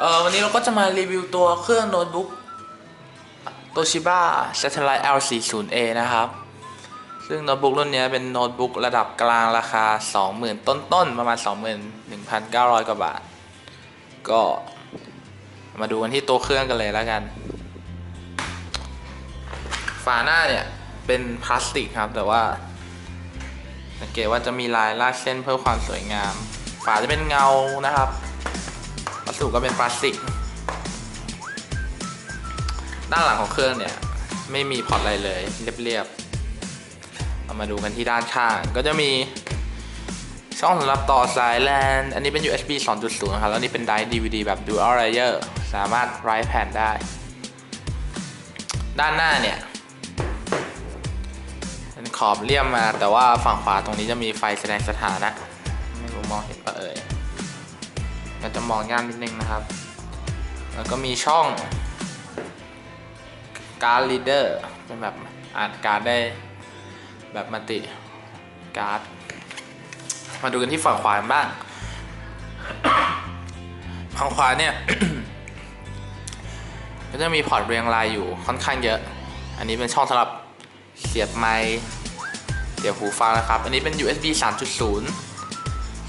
เออวันนี้เราก็จะมารีวิวตัวเครื่องโน้ตบุ๊ก Toshiba Satellite L40A นะครับ ซึ่งโน้ตบุ๊กรุ่นนี้เป็นโน้ตบุ๊กระดับกลางราคา 20,000 ต้นๆ ประมาณ 21,900 กว่าบาท ก็มาดูกันที่ตัวเครื่องกันเลยแล้วกัน ฝาหน้าเนี่ย เป็นพลาสติกครับแต่ว่าสังเกตว่าจะมีลายลากเส้นเพื่อความสวยงาม ฝาจะเป็นเงานะครับ วัสดุก็เป็นพลาสติก ด้านหลังของเครื่องเนี่ย ไม่มีพอร์ตอะไรเลย เรียบๆเรามาดูกันที่ด้านข้าง ก็จะมีช่องสำหรับต่อสายแลน อันนี้เป็น USB 2.0 นะครับ แล้วนี่เป็นไดร์ DVD แบบ Dual Layer สามารถ write แผ่นได้ ด้านหน้าเนี่ยเป็นขอบเลี่ยมมา แต่ว่าฝั่งขวาตรงนี้จะมีไฟแสดงสถานะ ไม่รู้มองเห็นปะเอ่ย ก็จะมองยากนิดนึงนะครับ แล้วก็มีช่องการ์ดลีเดอร์เป็นแบบอ่านการ์ดได้แบบมัลติการ์ดมาดูกันที่ฝั่งขวาบ้างฝั่งขวาเนี่ยก็จะมีพอร์ตเรียงรายอยู่ค่อนข้างเยอะ อันนี้เป็นช่องสำหรับเสียบไมค์เสียบหูฟังนะครับ อันนี้เป็น USB 3.0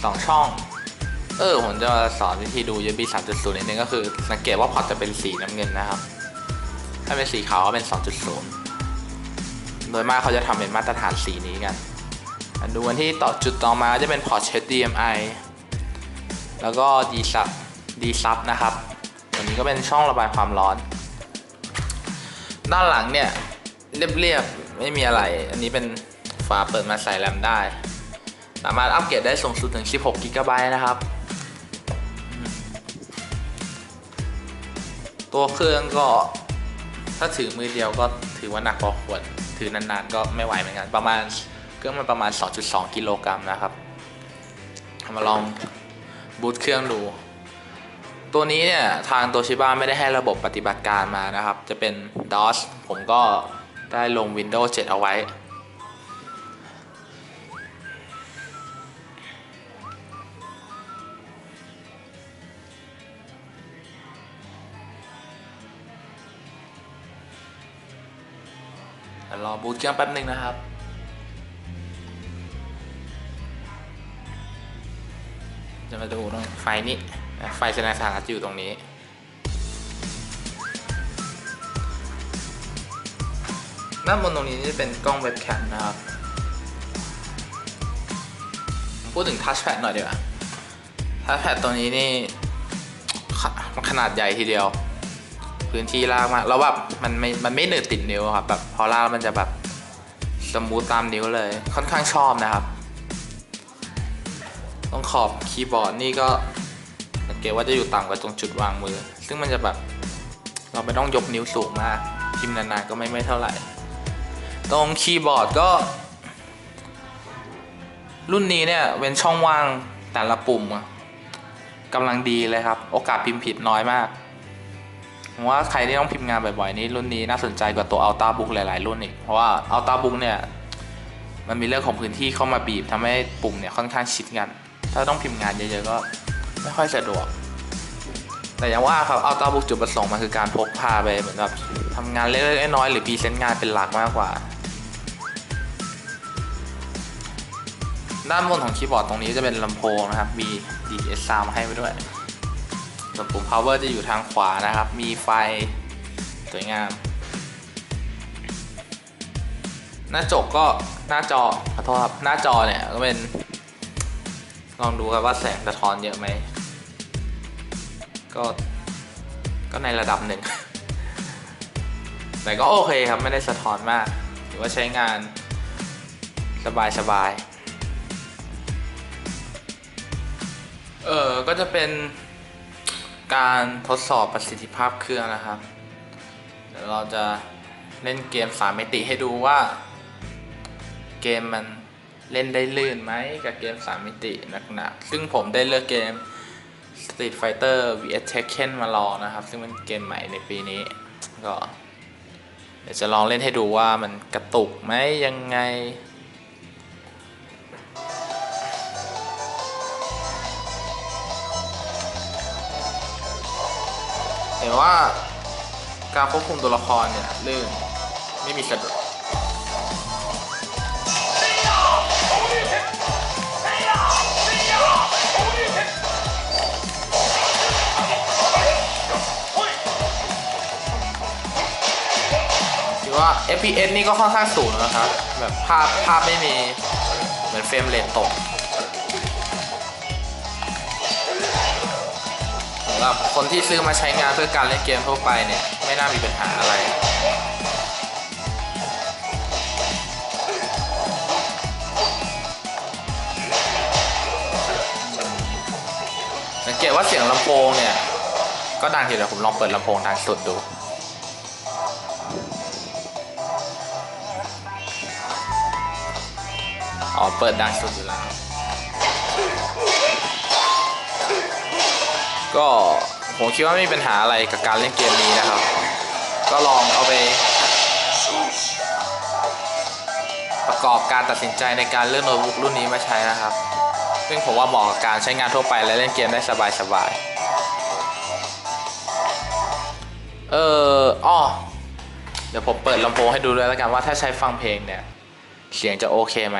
2 ช่อง เออผมจะสอนวิธีดู USB 3.0นิดนึงก็คือ สังเกตว่าพอร์ตจะเป็นสีน้ำเงินนะครับ ถ้าเป็นสีขาวก็เป็น 2.0 โดยมากเขาจะทำเป็นมาตรฐานสีนี้กัน ดูกันที่ต่อจุดต่อมาจะเป็นพอร์ต HDMI แล้วก็ D sub D sub นะครับตัวนี้ก็เป็นช่องระบายความร้อน ด้านหลังเนี่ย เรียบๆ ไม่มีอะไร อันนี้เป็นฝาเปิดมาใส่แรมได้ สามารถอัปเกรดได้สูงสุดถึง 16กิกะไบต์นะครับ ตัวเครื่องก็ถ้าถือมือเดียวก็ถือว่าหนักพอควร ถือนานๆก็ไม่ไหวเหมือนกัน ประมาณเครื่องมันประมาณ 2.2 กิโลกรัมนะครับมาลองบูตเครื่องดู ตัวนี้เนี่ยทางโตชิบ a ไม่ได้ให้ระบบปฏิบัติการมานะครับ จะเป็น DOS ผมก็ได้ลง Windows 7 เอาไว้ รอบูตเครื่องแป๊บหนึ่งนะครับจะมาดูตรงไฟนี้ ไฟแสดงสถานะอยู่ตรงนี้ ด้านบนตรงนี้จะเป็นกล้องเว็บแคมนะครับ พูดถึงทัชแพดหน่อยดีกว่าทัชแพดตัวนี้นี่ ขนาดใหญ่ทีเดียว พื้นที่ลากมากแล้วแบบมันไม่มันไม่เหนืดติดนิ้วครับแบบพอลากมันจะแบบสมูทตามนิ้วเลย ค่อนข้างชอบนะครับ ต้องขอบคีย์บอร์ดนี่ก็สังเกตว่าจะอยู่ต่ำกว่าตรงจุดวางมือ ซึ่งมันจะแบบเราไม่ต้องยกนิ้วสูงมากพิมพ์นานๆก็ไม่ไม่เท่าไหร่ ตรงคีย์บอร์ดก็ รุ่นนี้เนี่ยเว้นช่องว่างแต่ละปุ่มกำลังดีเลยครับ โอกาสพิมพ์ผิดน้อยมาก ผมว่าใครที่ต้องพิมพ์งานบ่อยๆนี่รุ่นนี้น่าสนใจกว่าตัว Ultrabook หลายๆรุ่นอีก เพราะว่า Ultrabook เนี่ยมันมีเรื่องของพื้นที่เข้ามาบีบทำให้ปุ่มเนี่ยค่อนข้างชิดกัน ถ้าต้องพิมพ์งานเยอะๆก็ไม่ค่อยสะดวก แต่อย่างว่าครับ Ultrabook จุดประสงค์มันคือการพกพาไปเหมือนแบบทำงานเล็กๆน้อยๆหรือพรีเซนต์งานเป็นหลักมากกว่า ด้านบนของคีย์บอร์ดตรงนี้จะเป็นลำโพงนะครับ มี DSR มาให้ไว้ด้วย ส่วนปุ่ม power จะอยู่ทางขวานะครับ มีไฟสวยงาม หน้าจกก็หน้าจอขอโทษครับหน้าจอเนี่ยก็เป็น ลองดูครับว่าแสงสะท้อนเยอะไหม ก็ ก็ในระดับหนึ่ง แต่ก็โอเคครับไม่ได้สะท้อนมาก ถือว่าใช้งานสบายสบาย เออก็จะเป็น การทดสอบประสิทธิภาพเครื่องนะครับ เดี๋ยวเราจะเล่นเกมสามมิติให้ดูว่า เกมมันเล่นได้ลื่นไหมกับเกมสามมิติหนักๆซึ่งผมได้เลือกเกม Street Fighter vs Tekken มาลองนะครับ ซึ่งเป็นเกมใหม่ในปีนี้ ก็ เดี๋ยวจะลองเล่นให้ดูว่ามันกระตุกไหมยังไง ห็นว่าการควบคุมตัวละครเนี่ยลื่นไม่มีสะดุดถือว่า FPS นี่ก็ค่อนข้างสูงนะครับ แบบภาพภาพไม่มี เหมือนเฟรมเรทตกำหรับคนที่ซื้อมาใช้งานเพื่อการเล่นเกมทั่วไปเนี่ย ไม่น่ามีปัญหาอะไร สังเกตว่าเสียงลำโพงเนี่ย ก็ดังทีเดียวผมลองเปิดลำโพงดังสุดดูอ๋อเปิดดังสุดอยู่แล้ว ก็ผมคิดว่าไม่มีปัญหาอะไรกับการเล่นเกมนี้นะครับ ก็ลองเอาไป ประกอบการตัดสินใจในการเลือกโน้ตบุ๊กรุ่นนี้มาใช้นะครับ ซึ่งผมว่าเหมาะกับการใช้งานทั่วไปและเล่นเกมได้สบายๆ เอออ้อเดี๋ยวผมเปิดลำโพงให้ดูด้วยแล้วกันว่าถ้าใช้ฟังเพลงเนี่ย เสียงจะโอเคไหม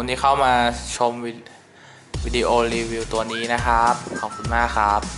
คุณที่เข้ามาชมวิวิดีโอรีวิวตัวนี้นะครับ ขอบคุณมากครับ